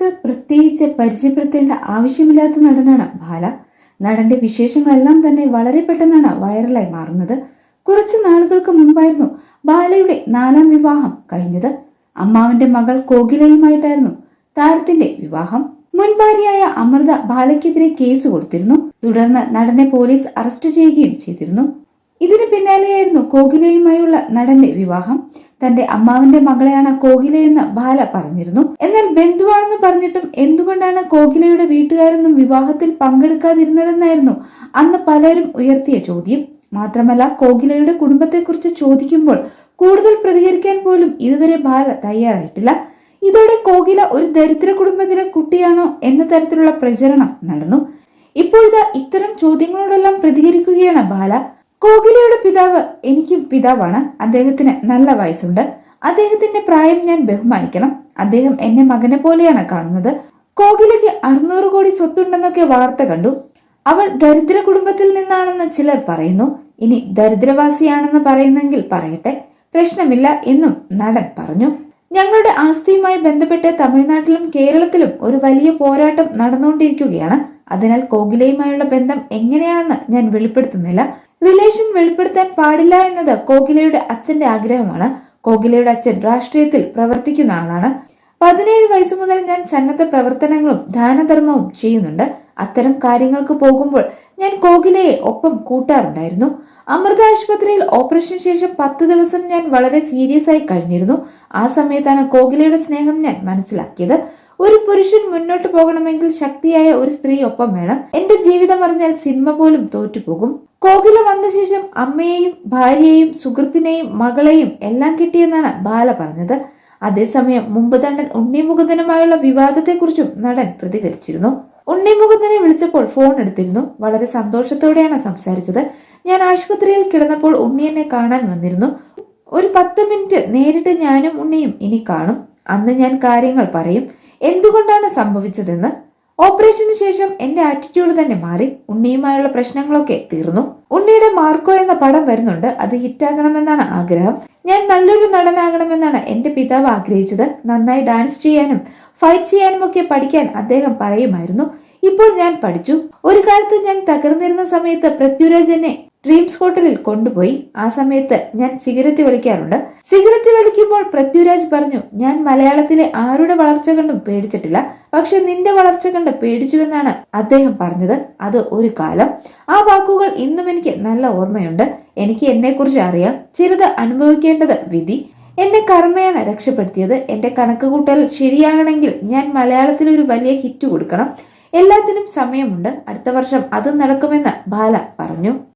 മലയാളികൾക്ക് പ്രത്യേകിച്ച് പരിചയപ്പെടുത്തേണ്ട ആവശ്യമില്ലാത്ത നടനാണ് ബാല. നടന്റെ വിശേഷങ്ങളെല്ലാം തന്നെ വളരെ പെട്ടെന്നാണ് വൈറലായി മാറുന്നത്. കുറച്ച് നാളുകൾക്ക് മുമ്പായിരുന്നു ബാലയുടെ നാലാം വിവാഹം കഴിഞ്ഞത്. അമ്മാവന്റെ മകൾ കോകിലയുമായിട്ടായിരുന്നു താരത്തിന്റെ വിവാഹം. മുൻ ഭാര്യയായ അമൃത ബാലയ്ക്കെതിരെ കേസ് കൊടുത്തിരുന്നു. തുടർന്ന് നടനെ പോലീസ് അറസ്റ്റ് ചെയ്യുകയും ചെയ്തിരുന്നു. ഇതിന് പിന്നാലെയായിരുന്നു കോകിലയുമായുള്ള നടന്റെ വിവാഹം. തന്റെ അമ്മാവിന്റെ മകളെയാണ് കോകിലയെന്ന് ബാല പറഞ്ഞിരുന്നു. എന്നാൽ ബന്ധുവാണെന്ന് പറഞ്ഞിട്ടും എന്തുകൊണ്ടാണ് കോകിലയുടെ വീട്ടുകാരൊന്നും വിവാഹത്തിൽ പങ്കെടുക്കാതിരുന്നതെന്നായിരുന്നു അന്ന് പലരും ഉയർത്തിയ ചോദ്യം. മാത്രമല്ല കോകിലയുടെ കുടുംബത്തെക്കുറിച്ച് ചോദിക്കുമ്പോൾ കൂടുതൽ പ്രതികരിക്കാൻ പോലും ഇതുവരെ ബാല തയ്യാറായിട്ടില്ല. ഇതോടെ കോകില ഒരു ദരിദ്ര കുടുംബത്തിലെ കുട്ടിയാണോ എന്ന തരത്തിലുള്ള പ്രചരണം നടന്നു. ഇപ്പോഴിതാ ഇത്തരം ചോദ്യങ്ങളോടെല്ലാം പ്രതികരിക്കുകയാണ് ബാല. കോകിലയുടെ പിതാവ് എനിക്കും പിതാവാണ്. അദ്ദേഹത്തിന് നല്ല വയസ്സുണ്ട്. അദ്ദേഹത്തിന്റെ പ്രായം ഞാൻ ബഹുമാനിക്കണം. അദ്ദേഹം എന്നെ മകനെ പോലെയാണ് കാണുന്നത്. കോകിലയ്ക്ക് അറുന്നൂറ് കോടി സ്വത്തുണ്ടെന്നൊക്കെ വാർത്ത കണ്ടു. അവൾ ദരിദ്ര കുടുംബത്തിൽ നിന്നാണെന്ന് ചിലർ പറയുന്നു. ഇനി ദരിദ്രവാസിയാണെന്ന് പറയുന്നെങ്കിൽ പറയട്ടെ. പ്രശ്നമില്ല എന്നും നടൻ പറഞ്ഞു. ഞങ്ങളുടെ ആസ്തിയുമായി ബന്ധപ്പെട്ട് തമിഴ്നാട്ടിലും കേരളത്തിലും ഒരു വലിയ പോരാട്ടം നടന്നുകൊണ്ടിരിക്കുകയാണ്. അതിനാൽ കോകിലയുമായുള്ള ബന്ധം എങ്ങനെയാണെന്ന് ഞാൻ വെളിപ്പെടുത്തുന്നില്ല. റിലേഷൻ വെളിപ്പെടുത്താൻ പാടില്ല എന്നത് കോകിലയുടെ അച്ഛന്റെ ആഗ്രഹമാണ്. കോകിലയുടെ അച്ഛൻ രാഷ്ട്രീയത്തിൽ പ്രവർത്തിക്കുന്ന ആളാണ്. പതിനേഴ് വയസ്സു മുതൽ ഞാൻ സന്നദ്ധ പ്രവർത്തനങ്ങളും ദാനധർമ്മവും ചെയ്യുന്നുണ്ട്. അത്തരം കാര്യങ്ങൾക്ക് പോകുമ്പോൾ ഞാൻ കോകിലയെ ഒപ്പം കൂട്ടാറുണ്ടായിരുന്നു. അമൃത ആശുപത്രിയിൽ ഓപ്പറേഷന് ശേഷം പത്ത് ദിവസം ഞാൻ വളരെ സീരിയസ് ആയി കഴിഞ്ഞിരുന്നു. ആ സമയത്താണ് കോകിലയുടെ സ്നേഹം ഞാൻ മനസ്സിലാക്കിയത്. ഒരു പുരുഷൻ മുന്നോട്ട് പോകണമെങ്കിൽ ശക്തിയായ ഒരു സ്ത്രീ ഒപ്പം വേണം. എന്റെ ജീവിതം അറിഞ്ഞാൽ സിനിമ പോലും തോറ്റുപോകും. കോകില വന്ന ശേഷം അമ്മയെയും ഭാര്യയെയും സുഹൃത്തിനെയും മകളെയും എല്ലാം കിട്ടിയെന്നാണ് ബാല പറഞ്ഞത്. അതേസമയം മുമ്പ് തണ്ടൻ ഉണ്ണിമുകുന്ദനുമായുള്ള വിവാദത്തെക്കുറിച്ചും നടൻ പ്രതികരിച്ചിരുന്നു. ഉണ്ണിമുകുന്ദനെ വിളിച്ചപ്പോൾ ഫോൺ എടുത്തിരുന്നു. വളരെ സന്തോഷത്തോടെയാണ് സംസാരിച്ചത്. ഞാൻ ആശുപത്രിയിൽ കിടന്നപ്പോൾ ഉണ്ണി എന്നെ കാണാൻ വന്നിരുന്നു. ഒരു പത്ത് മിനിറ്റ് നേരിട്ട് ഞാനും ഉണ്ണിയും ഇനി കാണും. അന്ന് ഞാൻ കാര്യങ്ങൾ പറയും. എന്തുകൊണ്ടാണ് സംഭവിച്ചതെന്ന് ഓപ്പറേഷന് ശേഷം എന്റെ ആറ്റിറ്റ്യൂഡ് തന്നെ മാറി. ഉണ്ണിയുമായുള്ള പ്രശ്നങ്ങളൊക്കെ തീർന്നു. ഉണ്ണിയുടെ മാർക്കോ എന്ന പടം വരുന്നുണ്ട്. അത് ഹിറ്റാകണമെന്നാണ് ആഗ്രഹം. ഞാൻ നല്ലൊരു നടനാകണമെന്നാണ് എന്റെ പിതാവ് ആഗ്രഹിച്ചത്. നന്നായി ഡാൻസ് ചെയ്യാനും ഫൈറ്റ് ചെയ്യാനും ഒക്കെ പഠിക്കാൻ അദ്ദേഹം പറയുമായിരുന്നു. ഇപ്പോൾ ഞാൻ പഠിച്ചു. ഒരു കാലത്ത് ഞാൻ തകർന്നിരുന്ന സമയത്ത് പൃഥ്വിരാജ് എന്നെ ഡ്രീംസ് ഹോട്ടലിൽ കൊണ്ടുപോയി. ആ സമയത്ത് ഞാൻ സിഗരറ്റ് വലിക്കാറുണ്ട്. സിഗരറ്റ് വലിക്കുമ്പോൾ പൃഥ്വിരാജ് പറഞ്ഞു ഞാൻ മലയാളത്തിലെ ആരുടെ വളർച്ച കണ്ടും പേടിച്ചിട്ടില്ല. പക്ഷെ നിന്റെ വളർച്ച കണ്ട് പേടിച്ചുവെന്നാണ് അദ്ദേഹം പറഞ്ഞത്. അത് ഒരു കാലം. ആ വാക്കുകൾ ഇന്നും എനിക്ക് നല്ല ഓർമ്മയുണ്ട്. എനിക്ക് എന്നെക്കുറിച്ച് അറിയാം. ചിലത് അനുഭവിക്കേണ്ടത് വിധി. എന്നെ കർമ്മയാണ് രക്ഷപ്പെടുത്തിയത്. എന്റെ കണക്കുകൂട്ടൽ ശരിയാകണമെങ്കിൽ ഞാൻ മലയാളത്തിൽ ഒരു വലിയ ഹിറ്റ് കൊടുക്കണം. എല്ലാത്തിനും സമയമുണ്ട്. അടുത്ത വർഷം അത് നടക്കുമെന്ന് ബാല പറഞ്ഞു.